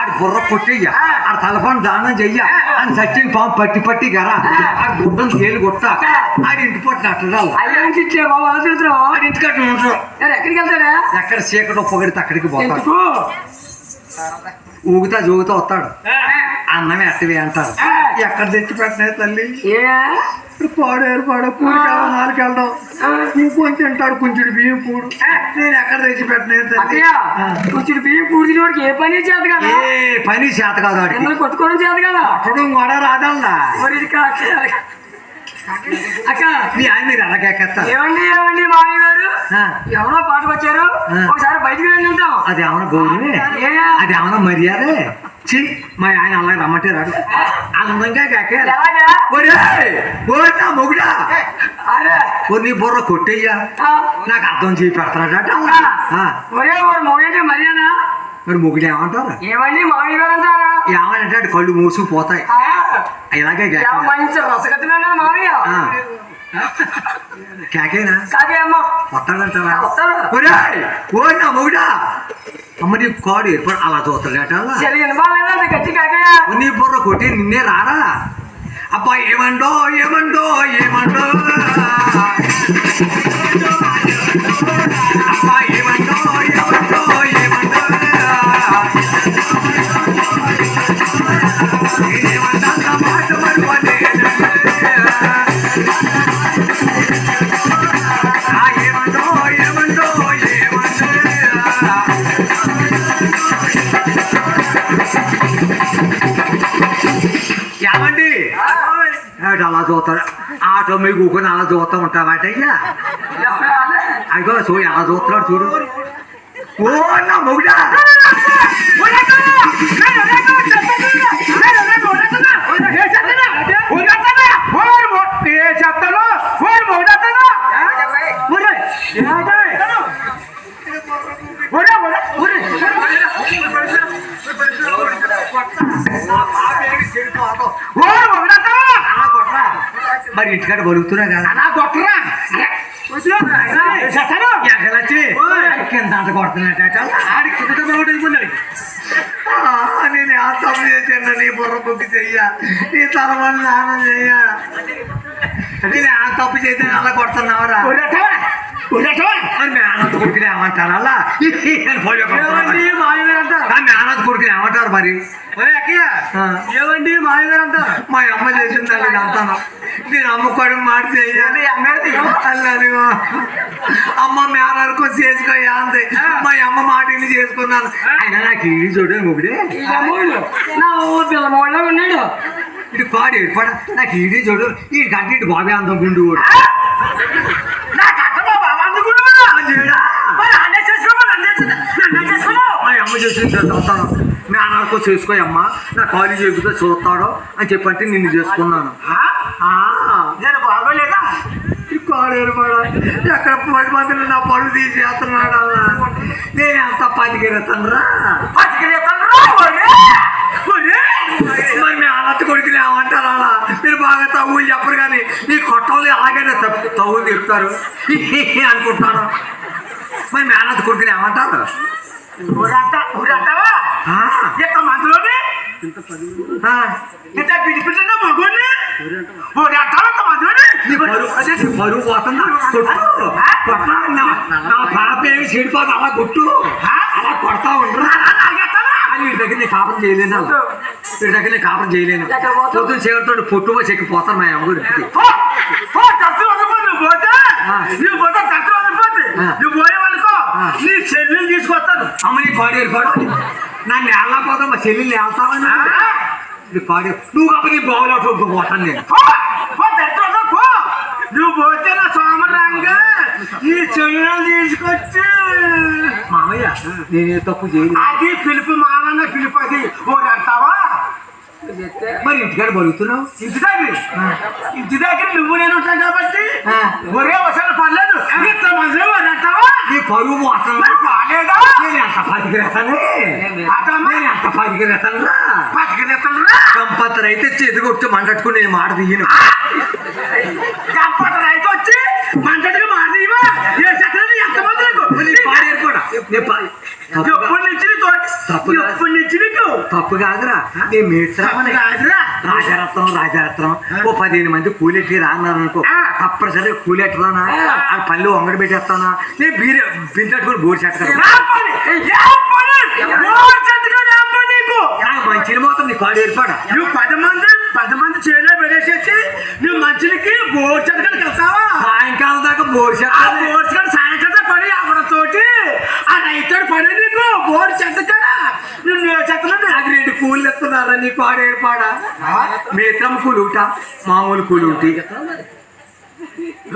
ఆడు బుర్ర కొట్టయ్య. ఆ. తలపని దానం చెయ్య. అని సచిన్ పాము పట్టి పట్టి గరా. ఆ. గుడ్డం తేలి కొట్ట. ఆడి ఇంటి పట్టిన ఆడి ఇంటికి అట్లా ఉంటారు ఎక్కడికి వెళ్తాడా ఎక్కడ చీకటి పొగడితే అక్కడికి పోతాడు. ఊగుతా జోగుతా వస్తాడు. అన్నమే అట్టవే అంటారు ఎక్కడ తెచ్చి పెట్టినాయి తల్లి? ఇప్పుడు పాడేరు పాడ కూడి కావాలి నాలుగు వెళ్దాం ఇంకొంచెం తింటాడు కొంచెం బియ్యం కూడు నేను ఎక్కడ తెచ్చి పెట్టినాయి తల్లి? కొంచెం బియ్యం పూర్తి వాడికి ఏ పని చేత కదా? ఏ పని చేత కాదు వాడికి. కొట్టుకోవడం చేత కదా? అప్పుడు కూడా రాదల్లా. అక్క. నీ ఆయన మీరు అలాగెక్కేస్తారు ఏమండి ఏమండి మామయ్య గారు? ఎవరో పాటకు వచ్చారు. ఒకసారి బయటికి వెళ్ళి ఉంటాం అది ఏమన్నా గౌరవే? అది ఏమన్నా మర్యాదే? చి మా ఆయన అలాగే రమ్మంటే రాడు అందంగా నా మొగుడా. నీ బుర్ర కొట్టయ్యా. నాకు అర్థం చేయి పెడతాడట మర్యాద? మరి మొగుడు ఏమంటారు? ఏమండి ఏమంటే కళ్ళు మూసుకుపోతాయి. ఇలాగే. మంచి రసగతమైన మామయ్య. కాకేనా? కాకే అమ్మ. వస్తాడంటావా వస్తాడు. ఒరే ఓ నా మొగుడా. అమ్మ నీ కాడు ఎప్పుడు అలా చూస్తాడట సరే వినబాలేదా గట్టి కాకయ్య నీ బుర్ర కొట్టి నిన్నే రారా అబ్బా ఏమండో ఏమండో ఏమండో అబ్బా ఏమండో ఏమండో ఏమిటి అలా చూస్తాడు ఆటో మీ కూకొని అలా చూస్తూ ఉంటావాటయ్యా అయ్యో సో ఎలా చూస్తున్నాడు చూడు ఓ నా మొగుడా మరి ఇంటికాడ బలుగుతున్నా కదా? అంత కొడుతున్నట్ట ఆడి కింద నేను ఆ తప్పు చేశాను నీ బుర్ర బుక్కి చెయ్య. నీ చెయ్య. నేను ఆ తప్పు చేస్తే అలా కొడుతున్నావరా? మేనత్ కొడుకుని ఏమంటారు? అలా? మేనత్ కొడుకుని ఏమంటారు మరి. ఏమండి మామయ్య గారు అంటారు? మా అమ్మ చేసింది అది అంతాను నేను అమ్ముకోవడం మాట అల్లది అమ్మ మేనరకు చేసుకోయా అంతే మా అమ్మ మాటని చేసుకున్నాను. అయినా నాకు ఈ చూడు నా పిల్లమోళ్ళ ఉన్నాడు. ఇటు కాడు నాకు ఈడీ చూడు ఈ గంట ఇటు బాబే అందం గుండు కూడా. అమ్మ చేసిన అంతాను మీ అన్నకు చేసుకో అమ్మ నా కాలేజ్ చెబితే చూస్తాడు అని చెప్పంటే నిన్ను చేసుకున్నాను. నేను బాగోలేదా? కాలేరు కాడు ఎక్కడ పది మందిని నా పరువు తీసేస్తున్నాడు అలా నేను ఎంత పదికిరెత్తాను మరి మీ అన్నత్త కొడుకులు ఏమంటారు అలా? మీరు బాగా తవ్వులు చెప్పరు కానీ మీ కొట్టలు అలాగనే తప్పు తవ్వులు చెప్తారు అనుకుంటాను. మరి మీ అన్నత్త కొడుకులు ఏమంటారు? పరువు పోతుందా. నా- పాప ఏమి చెడిపోదు అలా కొట్టు అలా కొడతా ఉండరా వీడి దగ్గర నేను కాపురం చేయలేను వీడి దగ్గర నేను కాపురం చేయలేను? పొద్దున్న చేరుతో పొట్టు పోసి ఎక్కిపోతాను మా అమ్మ గురించి నువ్వు పోతే ఆ. నువ్వు పోతే తక్కువ వదిలిపోతే ఆ. నువ్వు పోయేవనుకో ఆ. నీ చెల్లెలు తీసుకొస్తాను నీ కాడు నన్ను వెళ్ళకపోతే మా చెల్లెళ్ళు వెళ్తావని నీ కాడు నువ్వు కాబట్టి నీ బాగులో పోతాను నేను. నువ్వు పోతే నా సోమరంగా నీ చెల్లెలు తీసుకొచ్చి. మామయ్య నేనే తప్పు చేయలేదు అది పిలుపు మామన్న పిలుపు అది. ఊరంటావా మరి ఇంటికాడ బలుగుతున్నావు ఇంటి దగ్గర. ఇంటి దగ్గర నువ్వు నేను ఉంటాను కాబట్టి. ఒరే వసలు పర్లేదు. ఇంత మంది ఊరంటావా నీ పరువు మోసం బాగాలేదా నేను ఎంత అదమ్మా. నేను ఎంత కంపత్తరు అయితే మంటట్టుకుని నేను మాట రైతు వచ్చి ఏ ఎంతమంది పాడేరు కూడా నీ పా- ఎప్పటి నుంచి తప్పు కాదు. ఎప్పటి నుంచి నీకు? తప్పు కాదురా. నీ మిత్రమని రాజరత్నం రాజరత్నం ఓ పదిహేను మంది కూలెట్టి రాన్నారు అనుకో. తప్పనిసరి కూలెట్టరానా? ఆ. పళ్ళు వంగడి పెట్టేస్తానా నేను బీరే బిందట్టుకుని బోర్ నీకు? మంచిని మాత్రం నీ కాడు ఏర్పాడా నువ్వు పది మంది పది మంది చేలో పెడేసేసి నువ్వు మంచులకి బోర్ చెట్టుకని సాయంకాలం దాకా బోర్ ఆ చెట్టాలి బోర్ చెట్టు సాయంకాలం పడి అవడతోటి ఆ రైతుడు పడి నీకు బోర్ చెట్టు కదా నువ్వు చెత్తలు నాకు రెండు కూలు ఎత్తున్నారా నీ కాడు ఏర్పాడా మిత్రం కూలు ఉంటా మామూలు కూలు ఉంటాయి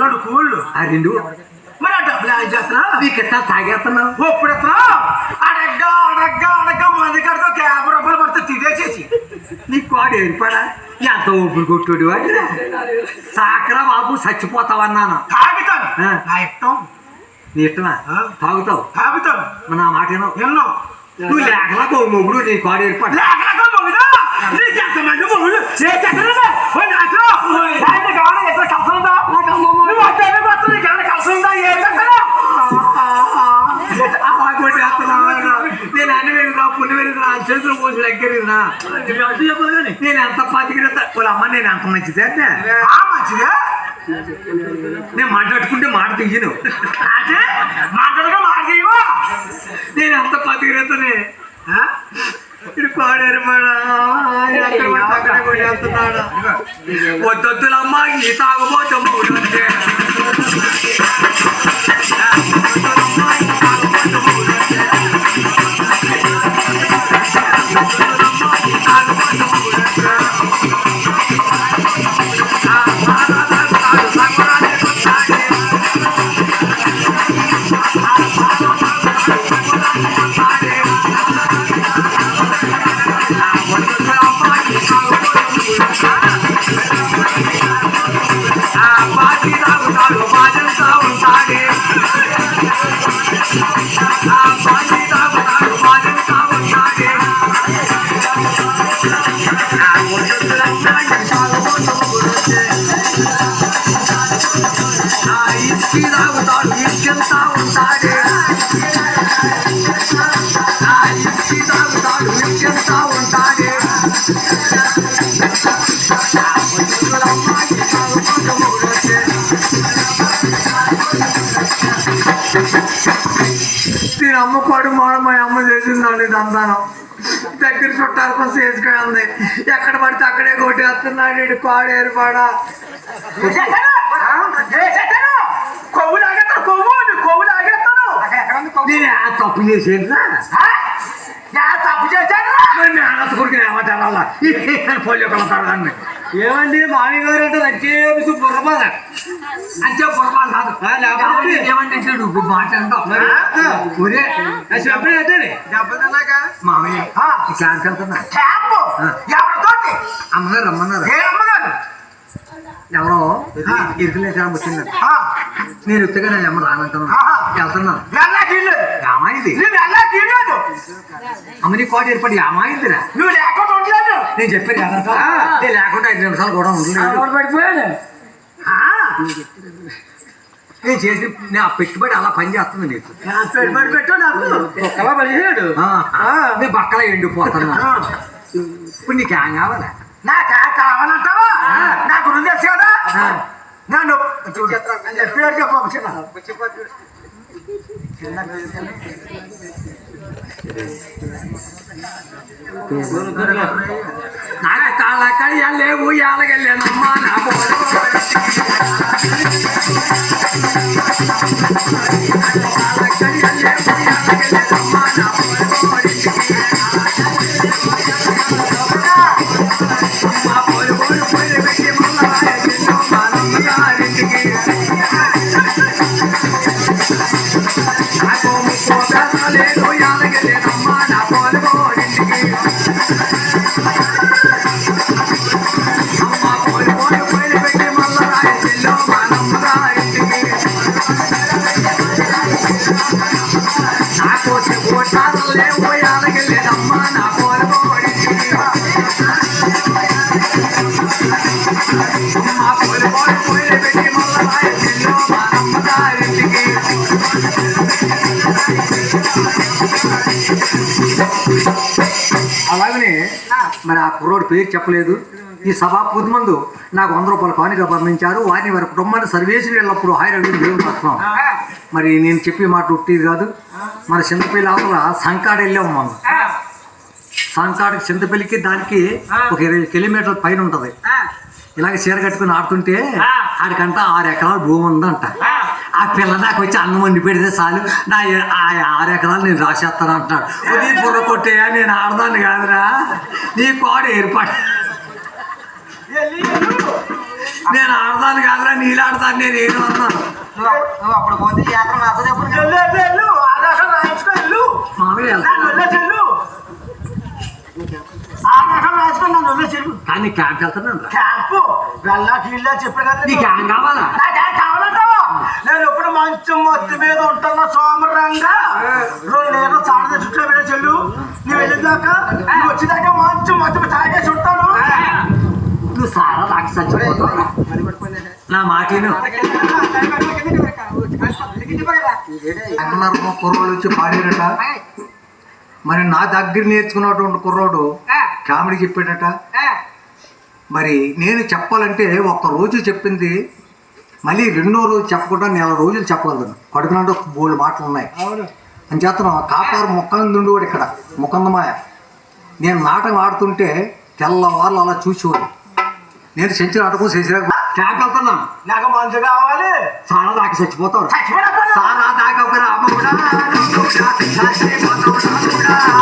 రెండు కూళ్ళు. ఆ రెండు. మరి ఆ డబ్బులు ఏం చేస్తున్నా? నీకు ఎట్లా తాగేస్తున్నావు ఇప్పుడు అడగ్గా అడగ్గా అడగ్గా మంది కడితే ఒక యాభై రూపాయలు పడితే తినేసేసి. నీ కాడు ఏర్పాడా ఎంత ఊపిరి కొట్టుడు వాడి సాకరా బాబు చచ్చిపోతావన్నాను తాగుతాను. నా ఇష్టం. నీ ఇష్టమా. తాగుతావు. తాగుతాను. నా మాట వినవు. నువ్వు లేకలకు మొగుడు నీ కాడు ఏర్పాటు లేకలేక మొగుడు నీకు ఎంతమంది మొగుడు ఏ? ఓ నాతో ఆయన కావాలి ఎక్కడ కలిసి ఉందా నువ్వు అడ్డాన్ని మాత్రం నీకు ఏమైనా కలిసి ఉందా ఏ కొట్టేస్తున్నావు. నేను అన్ని వెలుగురా పుణ్య వెలుగురా చేతులు పోసి దగ్గర నేను ఎంత పాతికి వాళ్ళ అమ్మ నేను ఎంత మంచిది అంటే ఆ మంచిదే నేను మాట్లాడుకుంటే మాట తీయను అదే మాట్లాడగా మాట్లాడేవా నేను ఎంత పాతికి ఇది పాడారు వద్దొద్దులమ్మ ఈ తాగుబోతు నేను అమ్మపాడు మాడ మా అమ్మ చేసిందండి దందానం. దగ్గర చుట్టాల కోసం వేసుకుంది ఎక్కడ పడితే అక్కడే కొట్టేస్తున్నాడు ఇటు కాడు ఏర్పాడా కొవ్వు లాగేస్తాను కొవ్వు నువ్వు కొవ్వు లాగేస్తాను. నేను ఆ తప్పు చేసేదా తప్పు చేశాను? మరి నేను అనంత కొడుకు ఏమంటారు అలా పోలియో కలతాడాన్ని ఏమండి మామి గారు అంటే వచ్చేసి బుర్రబాద అంటే పొరపాటు కాదు. లేకపోతే? ఏమంటే? ఒరే చెప్పండి మామయ్య వెళ్తున్నా. క్యాంపు అమ్మగారు రమ్మన్నారు. ఏ అమ్మగారు? ఎవరో? ఇరుకులేసాము వచ్చిందంట ఆ, నేను ఉత్తగా నేను అమ్మ రానంటున్నాను. వెళ్తున్నాను వెళ్ళాకి ఇల్లేదు ఏమైంది? నువ్వు వెళ్ళాకి ఇల్లేదు అమ్మ నీ కోట ఏర్పడి ఏమైందిరా? నువ్వు లేకుండా ఉండలేదు. నేను నేను లేకుండా ఐదు నిమిషాలు కూడా ఉండలేదు. పడిపోయాడు. నేను చేసి నేను ఆ పెట్టుబడి అలా పని చేస్తుంది నీకు. నా పెట్టుబడి పెట్టు నాకు. నేను బక్కలా ఎండిపోతున్నా ఇప్పుడు నీకు ఏం కావాలా? నాకా కావాలంటావా? నా గురించి తెలుసు కదా. నన్ను పేరు చెప్పు. నాకు కాళ్ళ లేవు ఎలాగెళ్ళానమ్మా నా బోధ. మా అలాగనే మరి ఆ కుర్రోడు పేరు చెప్పలేదు. ఈ సభాపతి ముందు నాకు వంద రూపాయల కానుక పంపించారు. వారిని వారి కుటుంబాన్ని సర్వేసి వెళ్ళినప్పుడు హాయి అడిగి దేవుని మరి నేను చెప్పి మాట ఉట్టిది కాదు. మన చిన్నపిల్ల అవతల సంకాడ వెళ్ళాము మనం. సంకాడికి చింతపల్లికి దానికి ఒక ఇరవై కిలోమీటర్ల పైన ఉంటది. ఇలాగ చీర కట్టుకుని ఆడుతుంటే ఆడికంట ఆరు ఎకరాల భూమి ఉందంట. ఆ. పిల్ల నాకు వచ్చి అన్నం వండి పెడితే చాలు. నా ఆరు ఎకరాలు నేను రాసేస్తాను అంటున్నాడు నీ బుర్ర కొట్టేయా? నేను ఆడదాన్ని కాదురా. నీ కోడ ఏర్పాటు నేను ఆడదాన్ని కాదురా. నీళ్ళు ఆడతాను నేను ఏం అన్నాను అప్పుడు పోతే యాత్ర నాతో ఎప్పుడు వెళ్ళు, వెళ్ళు, వెళ్ళు. ఆకాశం రాయించుకో, వెళ్ళు. మామూలుగా నన్ను వదిలేసి వెళ్ళు. ఆకాశం రాయించుకో, నన్ను వదిలేసి వెళ్ళు. కానీ క్యాంప్ వెళ్తున్నాను రా. క్యాంపు? వెళ్ళాకి వీళ్ళే చెప్పే కదా నీకు ఏం కావాలా? కావాలంటావు? నేను ఎప్పుడు మంచం మొత్తం మీద ఉంటున్నా సోమరంగా? రెండు నేను సాడ చుట్టూ వెళ్ళే చెల్లు. నువ్వు వెళ్ళేదాకా నువ్వు వచ్చేదాకా మంచం మొత్తం తాగేసి ఉంటాను. నువ్వు సారా నాకు చచ్చిపోతావు? నా మాటను అన్నారు కుర్రోడు వచ్చి పాడారట. మరి నా దగ్గర నేర్చుకున్నటువంటి కుర్రోడు కామెడీ చెప్పాడట మరి నేను చెప్పాలంటే ఒక్క రోజు చెప్పింది మళ్ళీ రెండో రోజు చెప్పకుండా నెల రోజులు చెప్పగలను కడుపునంటే బోళ్ళు మాటలు ఉన్నాయి అని చేస్తున్నాం కాపారు ముఖందుండు వాడు ఇక్కడ ముఖందమాయ నేను నాటకం ఆడుతుంటే తెల్లవారులు అలా చూసేవాడు నేను సెంచు నాటకం చేసినా క్యాంప్ వెళ్తున్నాను నాకు మంచు కావాలి చాలా దాకా చచ్చిపోయినా సారా దాకా ఒక రాముడా రాముడా, రాముడా.